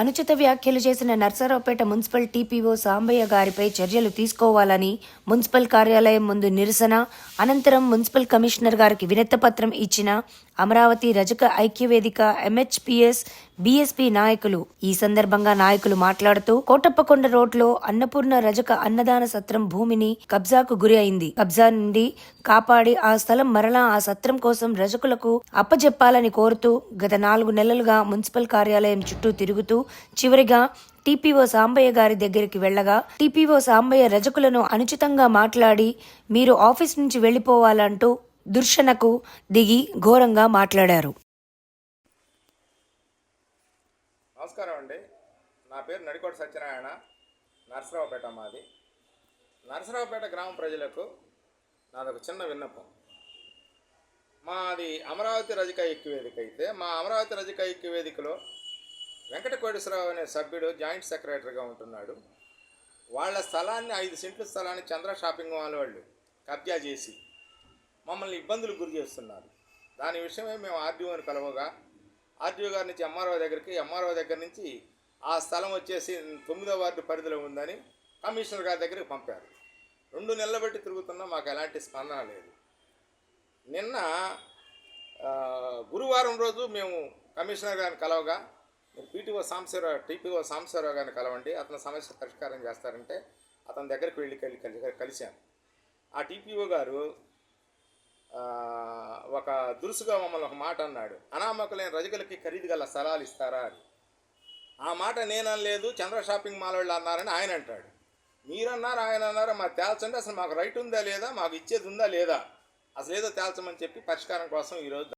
అనుచిత వ్యాఖ్యలు చేసిన నర్సరావుపేట మున్సిపల్ టీపీఓ సాంబయ్య గారిపై చర్యలు తీసుకోవాలని మున్సిపల్ కార్యాలయం ముందు నిరసన అనంతరం మున్సిపల్ కమిషనర్ గారికి వినతిపత్రం ఇచ్చిన అమరావతి రజక ఐక్యవేదిక ఎంహెచ్పిఎస్ బీఎస్పీ నాయకులు ఈ సందర్భంగా నాయకులు మాట్లాడుతూ కోటప్పకొండ రోడ్లో అన్నపూర్ణ రజక అన్నదాన సత్రం భూమిని కబ్జాకు గురి అయింది. కబ్జా నుండి కాపాడి ఆ స్థలం మరలా ఆ సత్రం కోసం రజకులకు అప్పజెప్పాలని కోరుతూ గత నాలుగు నెలలుగా మున్సిపల్ కార్యాలయం చుట్టూ తిరుగుతూ చివరిగా టీపీఓ సాంబయ్య గారి దగ్గరికి వెళ్ళగా టీపీఓ సాంబయ్య రజకులను అనుచితంగా మాట్లాడి మీరు ఆఫీస్ నుంచి వెళ్ళిపోవాలంటూ దుర్శనకు దిగి ఘోరంగా మాట్లాడారు. నమస్కారం అండి. నా పేరు నడికోట సత్యనారాయణ నరసరావుపేట మాది. నరసరావుపేట గ్రామ ప్రజలకు నాదొక చిన్న విన్నపం. మాది అమరావతి రజక ఐక్య అయితే మా అమరావతి రజక ఐక్య వేదికలో వెంకట కోటేశ్వరరావు అనే సభ్యుడు జాయింట్ సెక్రటరీగా ఉంటున్నాడు. వాళ్ళ స్థలాన్ని ఐదు సెంట్ల స్థలాన్ని చంద్ర షాపింగ్ మాల్ వాళ్ళు కబ్జా చేసి మమ్మల్ని ఇబ్బందులు గురి చేస్తున్నారు. దాని విషయమే మేము ఆర్డీఓని కలవగా ఆర్డీఓ గారి నుంచి ఎంఆర్ఓ దగ్గరికి ఎంఆర్ఓ దగ్గర నుంచి ఆ స్థలం వచ్చేసి తొమ్మిదో వార్డు పరిధిలో ఉందని కమిషనర్ గారి దగ్గరికి పంపారు. రెండు నెలల బట్టి తిరుగుతున్నా మాకు ఎలాంటి స్పందన లేదు. నిన్న గురువారం రోజు మేము కమిషనర్ గారిని కలవగా మీరు పీటీఓ సాంబశివరావు టీపీఓ సాంబశివరావు గారిని కలవండి అతని సమస్య పరిష్కారం చేస్తారంటే అతని దగ్గరికి వెళ్ళి వెళ్ళి కలిసి కలిశాను. ఆ టీపీఓ గారు ఒక దురుసుగా మమ్మల్ని ఒక మాట అన్నాడు. అనామకులైన రజకులకి ఖరీదు గల స్థలాలు ఇస్తారా అని. ఆ మాట నేననలేదు చంద్ర షాపింగ్ మాల్ వాళ్ళు అన్నారని ఆయన అంటాడు. మీరన్నారు ఆయన అన్నారు మాకు తేల్చండి అసలు మాకు రైట్ ఉందా లేదా మాకు ఇచ్చేది ఉందా లేదా? అసలు ఏదో తేల్చమని చెప్పి పరిష్కారం కోసం ఈరోజు